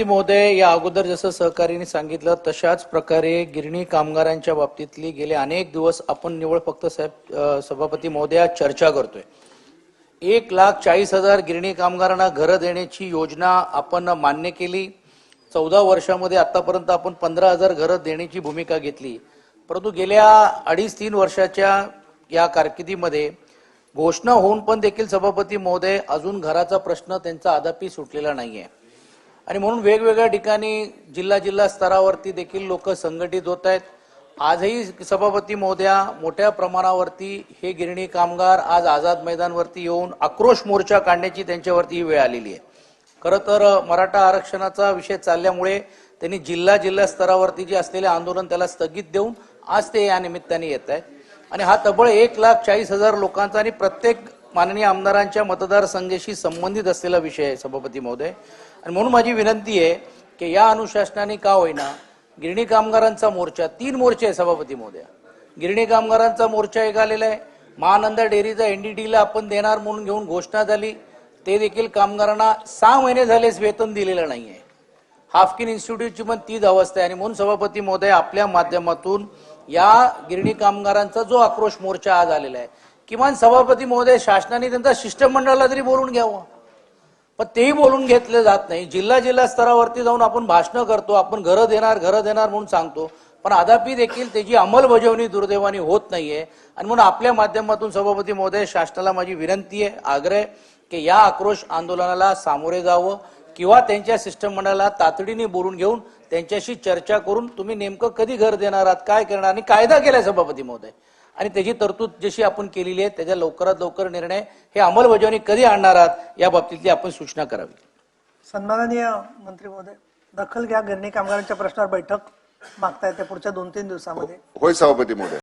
सभापती महोदय या अगोदर जसं सहकार्याने सांगितलं तशाच प्रकारे गिरणी कामगारांच्या बाबतीतली गेले अनेक दिवस आपण निवड फक्त साहेब सभापती महोदया चर्चा करतोय. एक लाख चाळीस हजार गिरणी कामगारांना घरं देण्याची योजना आपण मान्य केली. चौदा वर्षामध्ये आतापर्यंत आपण पंधरा हजार घरं देण्याची भूमिका घेतली. परंतु गेल्या अडीच तीन वर्षाच्या या कारकिर्दीमध्ये घोषणा होऊन पण देखील सभापती महोदय अजून घराचा प्रश्न त्यांचा अद्यापही सुटलेला नाहीये. आणि म्हणून वेगवेगळ्या ठिकाणी जिल्हा जिल्हा स्तरावरती देखील लोक संघटित होत आहेत. आजही सभापती मोद्या मोठ्या प्रमाणावरती हे गिरणी कामगार आज आझाद मैदानवरती येऊन आक्रोश मोर्चा काढण्याची त्यांच्यावरती ही वेळ आलेली आहे. खरं तर मराठा आरक्षणाचा विषय चालल्यामुळे त्यांनी जिल्हा जिल्हा स्तरावरती जे असलेले आंदोलन त्याला स्थगित देऊन आज ते या निमित्ताने येत आहे आणि हा तबळ एक लाख चाळीस हजार लोकांचा आणि प्रत्येक माननीय आमदारांच्या मतदारसंघाशी संबंधित असलेला विषय आहे सभापती महोदय. आणि म्हणून माझी विनंती आहे की या अनुशासनाने का होईना गिरणी कामगारांचा मोर्चा तीन मोर्चे आहे सभापती महोदय. गिरणी कामगारांचा मोर्चा एक आलेला आहे. महानंदा डेअरीचा एनडीटीला आपण देणार म्हणून घेऊन घोषणा झाली. ते देखील कामगारांना सहा महिने झालेच वेतन दिलेलं नाही आहे हाफकिन इन्स्टिट्यूटची पण तीच अवस्था आहे. आणि म्हणून सभापती महोदय आपल्या माध्यमातून या गिरणी कामगारांचा जो आक्रोश मोर्चा आज आलेला आहे किमान सभापती महोदय शासनाने त्यांचा शिष्टमंडळाला तरी बोलून घ्यावं. पण तेही बोलून घेतलं जात नाही. जिल्हा जिल्हा स्तरावरती जाऊन आपण भाषणं करतो आपण घरं देणार घरं देणार म्हणून सांगतो. पण अद्यापही देखील त्याची अंमलबजावणी दुर्दैवाने होत नाहीये. आणि म्हणून आपल्या माध्यमातून सभापती महोदय शासनाला माझी विनंती आहे आग्रह की या आक्रोश आंदोलनाला सामोरे जावं किंवा त्यांच्या शिष्टमंडळाला तातडीने बोलून घेऊन त्यांच्याशी चर्चा करून तुम्ही नेमकं कधी घर देणार आहात काय करणार आणि कायदा केलाय सभापती महोदय. आणि त्याची तरतूद जशी आपण केलेली आहे त्याच्या लवकरात लवकर निर्णय हे अंमलबजावणी कधी आणणार आहात या बाबतीतली आपण सूचना करावी. सन्माननीय मंत्री महोदय दखल घ्या गिरणी कामगारांच्या प्रश्नावर बैठक मागता येते पुढच्या दोन तीन दिवसामध्ये होय सभापती महोदय.